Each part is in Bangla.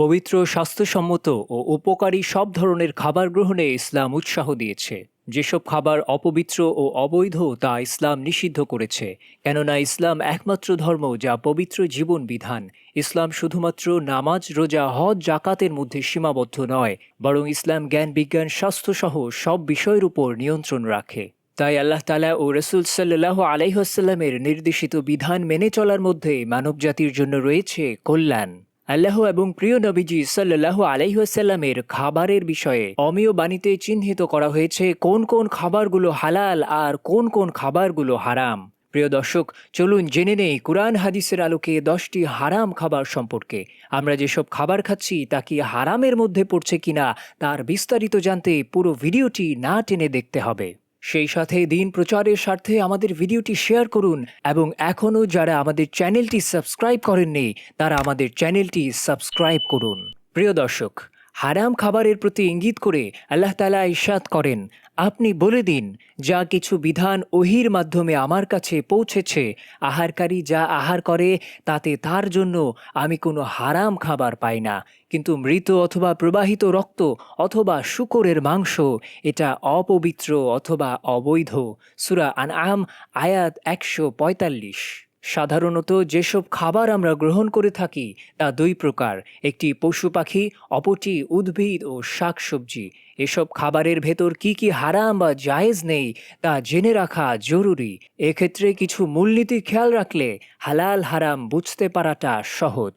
পবিত্র, স্বাস্থ্যসম্মত ও উপকারী সব ধরনের খাবার গ্রহণে ইসলাম উৎসাহ দিয়েছে। যেসব খাবার অপবিত্র ও অবৈধ তা ইসলাম নিষিদ্ধ করেছে। কেননা ইসলাম একমাত্র ধর্ম যা পবিত্র জীবন বিধান। ইসলাম শুধুমাত্র নামাজ, রোজা, হজ জাকাতের মধ্যে সীমাবদ্ধ নয়, বরং ইসলাম জ্ঞান, বিজ্ঞান, স্বাস্থ্যসহ সব বিষয়ের উপর নিয়ন্ত্রণ রাখে। তাই আল্লাহ তালা ও রসুল সাল্লাহ আলাইহাস্লামের নির্দেশিত বিধান মেনে চলার মধ্যে মানবজাতির জন্য রয়েছে কল্যাণ। আল্লাহ এবং প্রিয় নবীজি সাল্লাহ আলাইহাসাল্লামের খাবারের বিষয়ে অমীয় বাণীতে চিহ্নিত করা হয়েছে কোন কোন খাবারগুলো হালাল আর কোন কোন খাবারগুলো হারাম। প্রিয় দর্শক, চলুন জেনে নেই কোরআন হাদিসের আলোকে দশটি হারাম খাবার সম্পর্কে। আমরা যেসব খাবার খাচ্ছি, তা কি হারামের মধ্যে পড়ছে কিনা, তার বিস্তারিত জানতে পুরো ভিডিওটি না টেনে দেখতে হবে। সেই সাথে দিন প্রচারের স্বার্থে আমাদের ভিডিওটি শেয়ার করুন এবং এখনও যারা আমাদের চ্যানেলটি সাবস্ক্রাইব করেননি, তারা আমাদের চ্যানেলটি সাবস্ক্রাইব করুন। প্রিয় দর্শক হারাম খাবারের প্রতি ইঙ্গিত করে আল্লাহ তালা ইশাদ করেন, আপনি বলে দিন, যা কিছু বিধান ওহির মাধ্যমে আমার কাছে পৌঁছেছে, আহারকারী যা আহার করে, তাতে তার জন্য আমি কোনো হারাম খাবার পাই না। কিন্তু মৃত অথবা প্রবাহিত রক্ত অথবা শুকরের মাংস, এটা অপবিত্র অথবা অবৈধ। সুরা আন আম আয়াত একশো পঁয়তাল্লিশ। সাধারণত যেসব খাবার আমরা গ্রহণ করে থাকি, তা দুই প্রকার। একটি পশু পাখি, অপরটি উদ্ভিদ ও শাকসবজি। এসব খাবারের ভেতর কি কি হারাম বা জায়েজ নেই, তা জেনে রাখা জরুরি। এক্ষেত্রে কিছু মূলনীতি খেয়াল রাখলে হালাল হারাম বুঝতে পারাটা সহজ।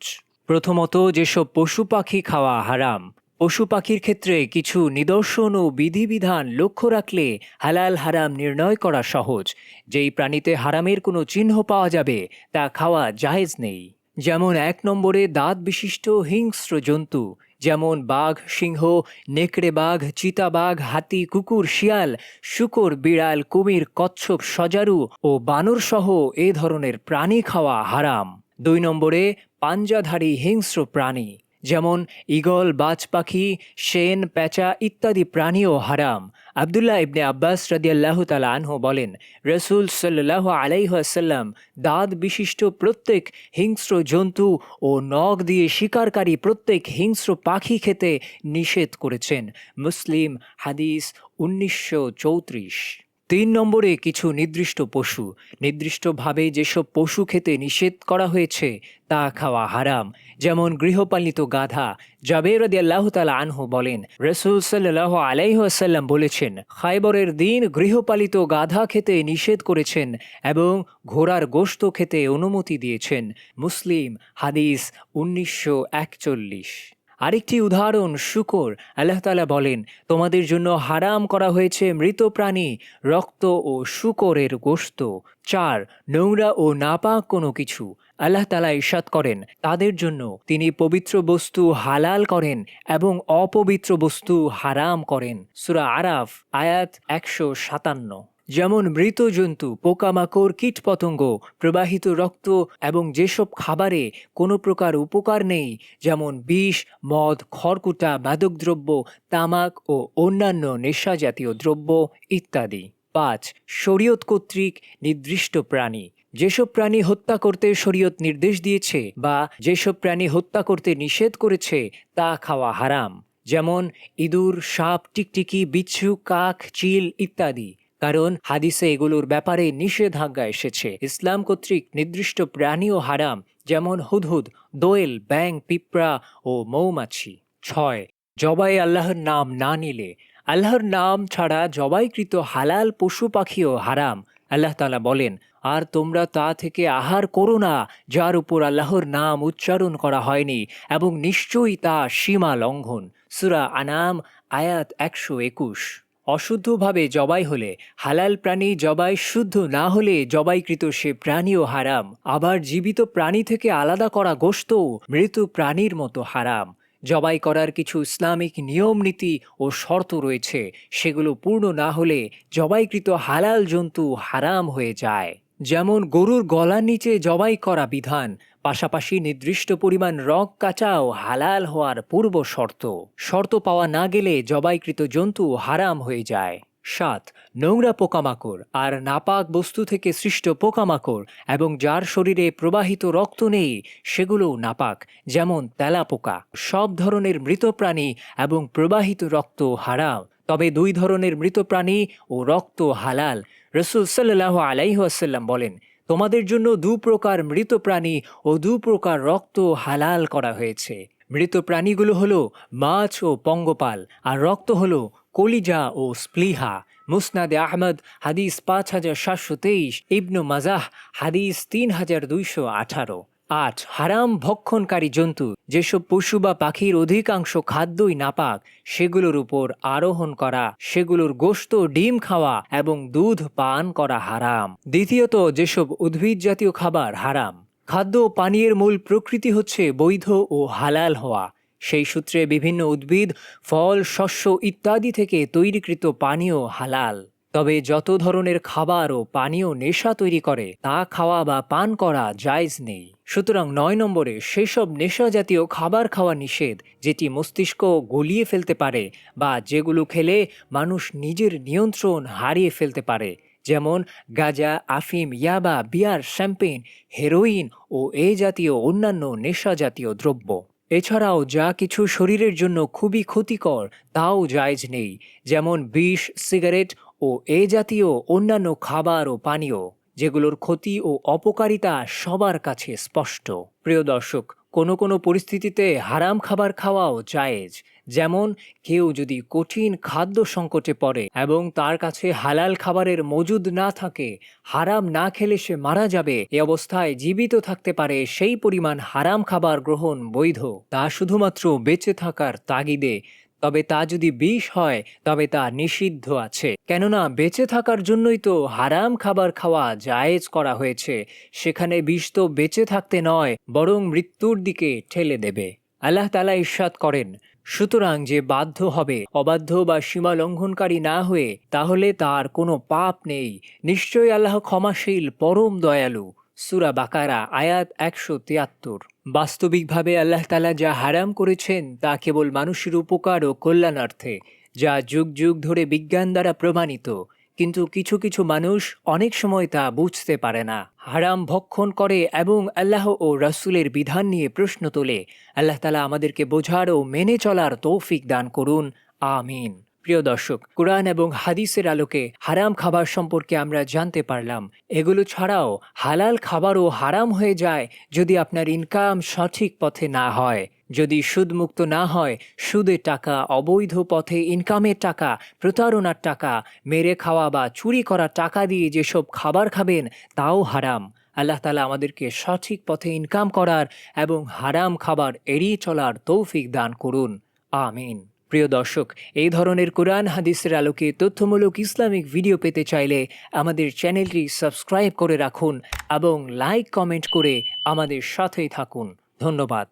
প্রথমত, যেসব পশু পাখি খাওয়া হারাম পশু পাখির ক্ষেত্রে কিছু নিদর্শন ও বিধিবিধান লক্ষ্য রাখলে হালাল হারাম নির্ণয় করা সহজ। যেই প্রাণীতে হারামের কোনো চিহ্ন পাওয়া যাবে, তা খাওয়া জায়েজ নেই। যেমন এক নম্বরে দাঁত বিশিষ্ট হিংস্র জন্তু, যেমন বাঘ, সিংহ, নেকড়ে বাঘ চিতাবাঘ হাতি, কুকুর, শিয়াল, শুকর, বিড়াল, কুমির, কচ্ছপ, সজারু ও বানর সহ এ ধরনের প্রাণী খাওয়া হারাম। দুই নম্বরে পাঞ্জাধারী হিংস্র প্রাণী। যেমন ঈগল, বাজ পাখি শেন প্যাঁচা ইত্যাদি প্রাণীও হারাম। আবদুল্লাহ ইবনে আব্বাস রাদিয়াল্লাহ তালা আনহু বলেন, রসুল সাল্লাহ আলাইহাসাল্লাম দাঁত বিশিষ্ট প্রত্যেক হিংস্র জন্তু ও নখ দিয়ে শিকারকারী প্রত্যেক হিংস্র পাখি খেতে নিষেধ করেছেন। মুসলিম হাদিস উনিশশো চৌত্রিশ। তিন নম্বরে কিছু নির্দিষ্ট পশু। নির্দিষ্টভাবে যেসব পশু খেতে নিষেধ করা হয়েছে, তা খাওয়া হারাম। যেমন গৃহপালিত গাধা। জাবের আল্লাহ তালা আনহু বলেন, রসুল সাল্লাহ আলাইহাসাল্লাম বলেছেন, খাইবরের দিন গৃহপালিত গাধা খেতে নিষেধ করেছেন এবং ঘোড়ার গোশত খেতে অনুমতি দিয়েছেন। মুসলিম হাদিস উনিশশো একচল্লিশ। আরেকটি উদাহরণ, শুকর। আল্লাহ তালা বলেন, তোমাদের জন্য হারাম করা হয়েছে মৃত প্রাণী, রক্ত ও শুকরের গোশত। চার, নোংরা ও নাপাক কোনো কিছু। আল্লাহ তালা করেন, তাদের জন্য তিনি পবিত্র বস্তু হালাল করেন এবং অপবিত্র বস্তু হারাম করেন। সুরা আরাফ, আয়াত একশো সাতান্ন। যেমন মৃত জন্তু, পোকামাকড়, কীটপতঙ্গ, প্রবাহিত রক্ত এবং যেসব খাবারে কোনো প্রকার উপকার নেই, যেমন বিষ, মদ, খড়কুটা মাদকদ্রব্য তামাক ও অন্যান্য নেশা জাতীয় দ্রব্য ইত্যাদি। পাঁচ, শরীয়ত কর্তৃক নির্দিষ্ট প্রাণী। যেসব প্রাণী হত্যা করতে শরীয়ত নির্দেশ দিয়েছে বা যেসব প্রাণী হত্যা করতে নিষেধ করেছে, তা খাওয়া হারাম। যেমন ইঁদুর, সাপ, টিকটিকি, বিচ্ছু, কাক, চিল ইত্যাদি। কারণ হাদিসে এগুলোর ব্যাপারে নিষেধাজ্ঞা এসেছে। ইসলাম কর্তৃক নির্দিষ্ট প্রাণীও হারাম, যেমন হুদহুদ, দোয়েল ব্যাং পিঁপড়া ও মৌমাছি। ছয়, জবাই আল্লাহর নাম না নিলে। আল্লাহর নাম ছাড়া জবাইকৃত হালাল পশু পাখিও হারাম। আল্লাহ তালা বলেন, আর তোমরা তা থেকে আহার করো না, যার উপর আল্লাহর নাম উচ্চারণ করা হয়নি এবং নিশ্চয়ই তা সীমা লঙ্ঘন। সুরা আনাম, আয়াত একশো একুশ। অশুদ্ধভাবে জবাই হলে, হালাল প্রাণী জবাই শুদ্ধ না হলে জবাইকৃত সে প্রাণীও হারাম। আবার জীবিত প্রাণী থেকে আলাদা করা গোস্তও মৃত প্রাণীর মতো হারাম। জবাই করার কিছু ইসলামিক নিয়ম, নীতি ও শর্ত রয়েছে। সেগুলো পূর্ণ না হলে জবাইকৃত হালাল জন্তু হারাম হয়ে যায়। যেমন গরুর গলার নিচে জবাই করা বিধান পাশাপাশি নির্দিষ্ট পরিমাণ রগ কাচাও হালাল হওয়ার পূর্ব শর্ত। শর্ত পাওয়া না গেলে জবাইকৃত জন্তু হারাম হয়ে যায়। সাত, নোংরা পোকামাকড় আর নাপাক বস্তু থেকে সৃষ্ট পোকামাকড় এবং যার শরীরে প্রবাহিত রক্ত নেই সেগুলো নাপাক, যেমন তেলাপোকা সব ধরনের মৃত প্রাণী এবং প্রবাহিত রক্ত হারাম, তবে দুই ধরনের মৃত প্রাণী ও রক্ত হালাল, রসুল সাল্লাহ আলাইহাসাল্লাম বলেন তোমাদের জন্য দু প্রকার মৃত প্রাণী ও দু প্রকার রক্ত হালাল করা হয়েছে। মৃত প্রাণীগুলো হলো মাছ ও পঙ্গপাল, আর রক্ত হলো কলিজা ও স্প্লিহা। মুসনাদে আহমদ, হাদিস পাঁচ হাজার সাতশো তেইশ, ইবনু মাজাহ, হাদিস তিন হাজার দুইশো আঠারো। আট হারাম ভক্ষণকারী জন্তু, যেসব পশু বা পাখির অধিকাংশ খাদ্যই নাপাক, সেগুলোর উপর আরোহণ করা, সেগুলোর গোশত, ডিম খাওয়া এবং দুধ পান করা হারাম। দ্বিতীয়ত, যেসব উদ্ভিদ জাতীয় খাবার হারাম, খাদ্য ও পানীয়ের মূল প্রকৃতি হচ্ছে বৈধ ও হালাল হওয়া। সেই সূত্রে বিভিন্ন উদ্ভিদ, ফল, শস্য ইত্যাদি থেকে তৈরিকৃত পানীয় হালাল। তবে যত ধরনের খাবার ও পানীয় নেশা তৈরি করে, তা খাওয়া বা পান করা জায়জ নেই। সুতরাং নয় নম্বরে, সেসব নেশা জাতীয় খাবার খাওয়া নিষেধ, যেটি মস্তিষ্ক গলিয়ে ফেলতে পারে বা যেগুলো খেলে মানুষ নিজের নিয়ন্ত্রণ হারিয়ে ফেলতে পারে, যেমন গাজা, আফিম, ইয়াবা, বিয়ার, শ্যাম্পেন, হেরোইন ও এ জাতীয় অন্যান্য নেশা জাতীয় দ্রব্য। এছাড়াও যা কিছু শরীরের জন্য খুবই ক্ষতিকর, তাও জায়জ নেই, যেমন বিষ, সিগারেট ও এ জাতীয় অন্যান্য খাবার ও পানীয়, যেগুলোর ক্ষতি ও অপকারিতা সবার কাছে স্পষ্ট। প্রিয় দর্শক, কোনো কোনো পরিস্থিতিতে হারাম খাবার খাওয়াও জায়েজ। যেমন, কেউ যদি কঠিন খাদ্য সংকটে পড়ে এবং তার কাছে হালাল খাবারের মজুদ না থাকে, হারাম না খেলে সে মারা যাবে, এ অবস্থায় জীবিত থাকতে পারে সেই পরিমাণ হারাম খাবার গ্রহণ বৈধ। তা শুধুমাত্র বেঁচে থাকার তাগিদে তবে তা যদি বিষ হয়, তবে তা নিষিদ্ধ আছে। কেননা বেঁচে থাকার জন্যই তো হারাম খাবার খাওয়া জায়েজ করা হয়েছে। সেখানে বিষ তো বেঁচে থাকতে নয়, বরং মৃত্যুর দিকে ঠেলে দেবে। আল্লাহ তালা ইস্বাদ করেন, সুতরাং যে বাধ্য হবে, অবাধ্য বা সীমা লঙ্ঘনকারী না হয়ে, তাহলে তার কোনো পাপ নেই। নিশ্চয়ই আল্লাহ ক্ষমাশীল, পরম দয়ালু। সুরা বাকারা, আয়াত একশো তিয়াত্তর। বাস্তবিকভাবে আল্লাহ তালা যা হারাম করেছেন, তা কেবল মানুষের উপকার ও কল্যাণার্থে, যা যুগ যুগ ধরে বিজ্ঞান দ্বারা প্রমাণিত। কিন্তু কিছু কিছু মানুষ অনেক সময় তা বুঝতে পারে না। হারাম ভক্ষণ করে এবং আল্লাহ ও রাসূলের বিধান নিয়ে প্রশ্ন তোলে। আল্লাহ তালা আমাদেরকে বোঝার ও মেনে চলার তৌফিক দান করুন। আমিন। প্রিয় দর্শক, কোরআন এবং হাদিসের আলোকে হারাম খাবার সম্পর্কে আমরা জানতে পারলাম। এগুলো ছাড়াও হালাল খাবারও হারাম হয়ে যায় যদি আপনার ইনকাম সঠিক পথে না হয়। যদি সুদমুক্ত না হয় সুদের টাকা, অবৈধ পথে ইনকামের টাকা, প্রতারণার টাকা, মেরে খাওয়া বা চুরি করা টাকা দিয়ে যেসব খাবার খাবেন, তাও হারাম। আল্লাহ তালা আমাদেরকে সঠিক পথে ইনকাম করার এবং হারাম খাবার এড়িয়ে চলার তৌফিক দান করুন। আমিন। প্রিয় দর্শক, এই ধরনের কোরআন, হাদিসের আলোকে তথ্যমূলক ইসলামিক ভিডিও পেতে চাইলে আমাদের চ্যানেলটি সাবস্ক্রাইব করে রাখুন এবং লাইক, কমেন্ট করে আমাদের সাথেই থাকুন। ধন্যবাদ।